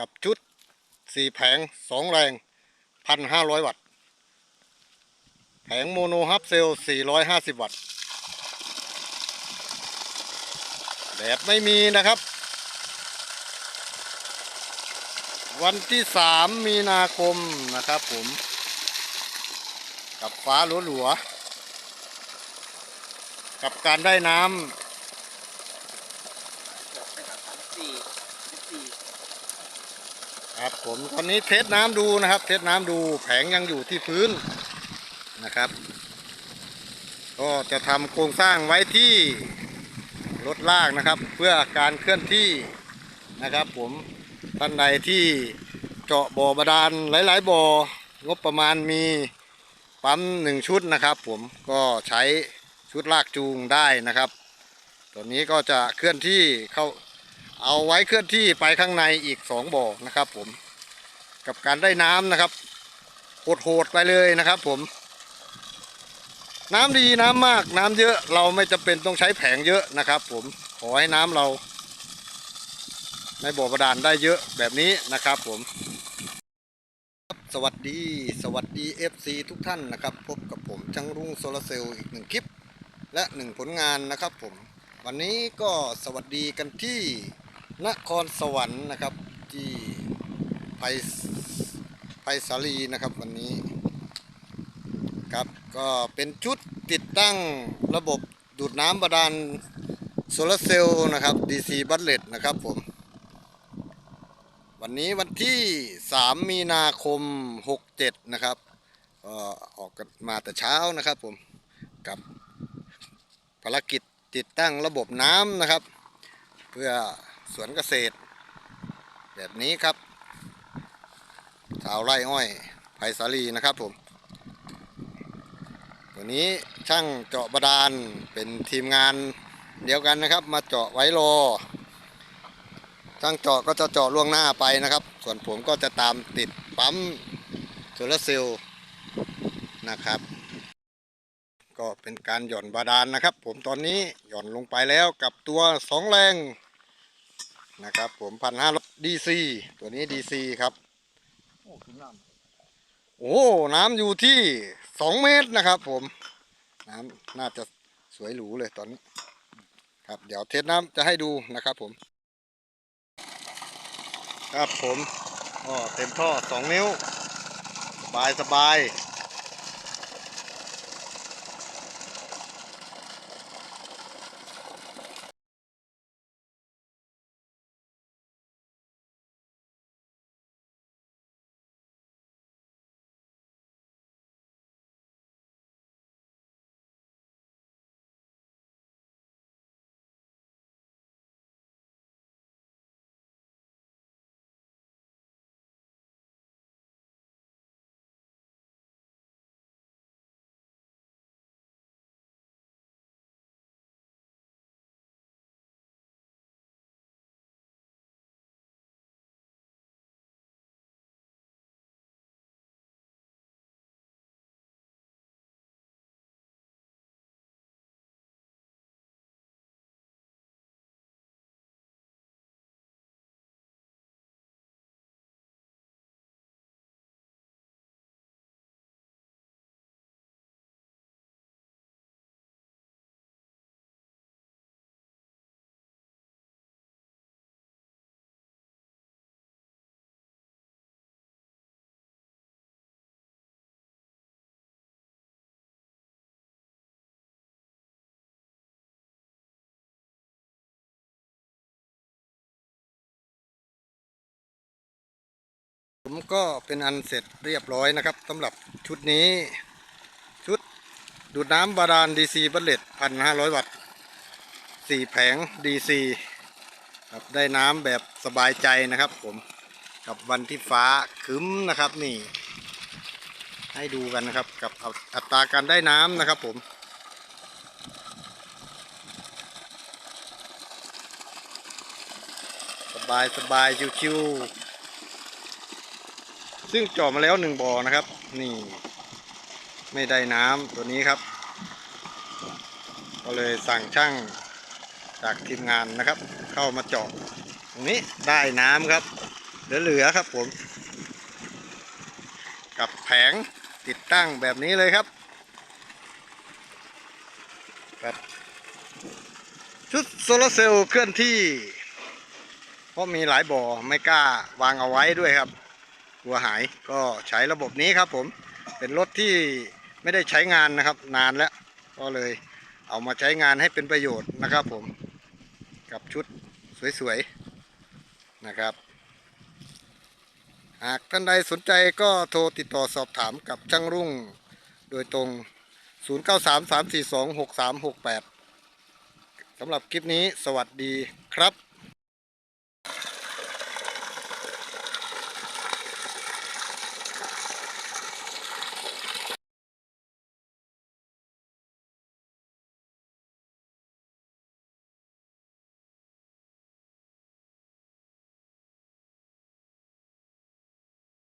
กับชุดสี่แผงสองแรงพันห้าร้อยวัตต์ แผงโมโนฮับเซลสี่ร้อยห้าสิบวัตต์ แดดไม่มีนะครับ วันที่สามมีนาคมนะครับผม กับฟ้าหลัวๆกับการได้น้ำ สี่สี่ ครับผมตอนนี้เทสน้ำดูนะครับ เทสน้ำดูแผงยังอยู่ที่พื้นนะครับ ก็จะทำโครงสร้างไว้ที่รถลากนะครับ เพื่อการเคลื่อนที่นะครับ ผมท่านใดที่เจาะบ่อบาดาลหลาย ๆบ่องบประมาณมีปั๊มหนึ่งชุดนะครับ ผมก็ใช้ชุดลากจูงได้นะครับ ตัวนี้ก็จะเคลื่อนที่เข้า เอาไว้เคลื่อนที่ไปข้างในอีกสองบ่อนะครับ ผม กับการได้น้ำนะครับโหดๆไปเลยนะครับ ผม น้ำดีน้ำมากน้ำเยอะเราไม่จำเป็นต้องใช้แผงเยอะนะครับ ผมขอให้น้ำเรา ในบ่อบาดาลได้เยอะแบบนี้นะครับ ผมสวัสดีสวัสดี FC ทุกท่านนะครับ พบกับผมช่างรุ่งโซลาเซลล์อีกหนึ่งคลิป และหนึ่งผลงานนะครับผม วันนี้ก็สวัสดีกันที่ นครสวรรค์นะครับที่ไพไพศาลีนะครับวันนี้ครับก็เป็นชุดติดตั้งระบบดูดน้ำบาดาลโซลาร์เซลล์นะครับ DC บัตเลตนะครับผม วันนี้วันที่ 3 มีนาคม 67 นะครับก็ออกกันมาแต่เช้านะครับผม กับภารกิจติดตั้งระบบน้ำนะครับ เพื่อ สวนเกษตร แบบนี้ครับชาวไร่อ้อยไผ่สาลีนะครับผม ตัวนี้ช่างเจาะบาดาลเป็นทีมงานเดียวกันนะครับ มาเจาะไว้รอช่างเจาะก็จะเจาะล่วงหน้าไปนะครับ ส่วนผมก็จะตามติดปั๊มโซลาร์เซลล์นะครับ ก็เป็นการหย่อนบาดาลนะครับ ผมตอนนี้หย่อนลงไปแล้วกับตัวสองแรง นะครับ ผมพันห้าดีซีตัวนี้ดีซีครับโอ้ถึงน้โอ้น้ำอยู่ที่สองเมตรนะครับ ผมน้ำน่าจะสวยหรูเลยตอนนี้ ครับ เดี๋ยวเทสน้ำจะให้ดูนะครับ ผม ครับผมก็เต็มท่อสองนิ้ว สบายสบาย ผมก็เป็นอันเสร็จเรียบร้อยนะครับสำหรับชุดนี้ ชุดดูดน้ำบาดาล DC บัลเลตพันห้าร้อยวัตต์สี่แผง DC ครับได้น้ำแบบสบายใจนะครับผมกับวันที่ฟ้าคึ้มนะครับนี่ ให้ดูกันนะครับกับอัตราการได้น้ำนะครับผมสบายสบายชิวๆ ซึ่งเจาะมาแล้วหนึ่งบ่อนะครับ นี่ ไม่ได้น้ำตัวนี้ครับ ก็เลยสั่งช่างจากทีมงานนะครับ เข้ามาเจาะตรงนี้ได้น้ำครับ เหลือๆครับผม กับแผงติดตั้งแบบนี้เลยครับครับชุดโซลาเซลล์เคลื่อนที่ เพราะมีหลายบ่อไม่กล้าวางเอาไว้ด้วยครับ กลัวหายก็ใช้ระบบนี้ครับผมเป็นรถที่ไม่ได้ใช้งานนะครับ นานแล้วก็เลยเอามาใช้งานให้เป็นประโยชน์นะครับผมกับชุดสวยๆนะครับ หากท่านใดสนใจก็โทรติดต่อสอบถามกับช่างรุ่งโดยตรง 0933426368สำหรับคลิปนี้สวัสดีครับ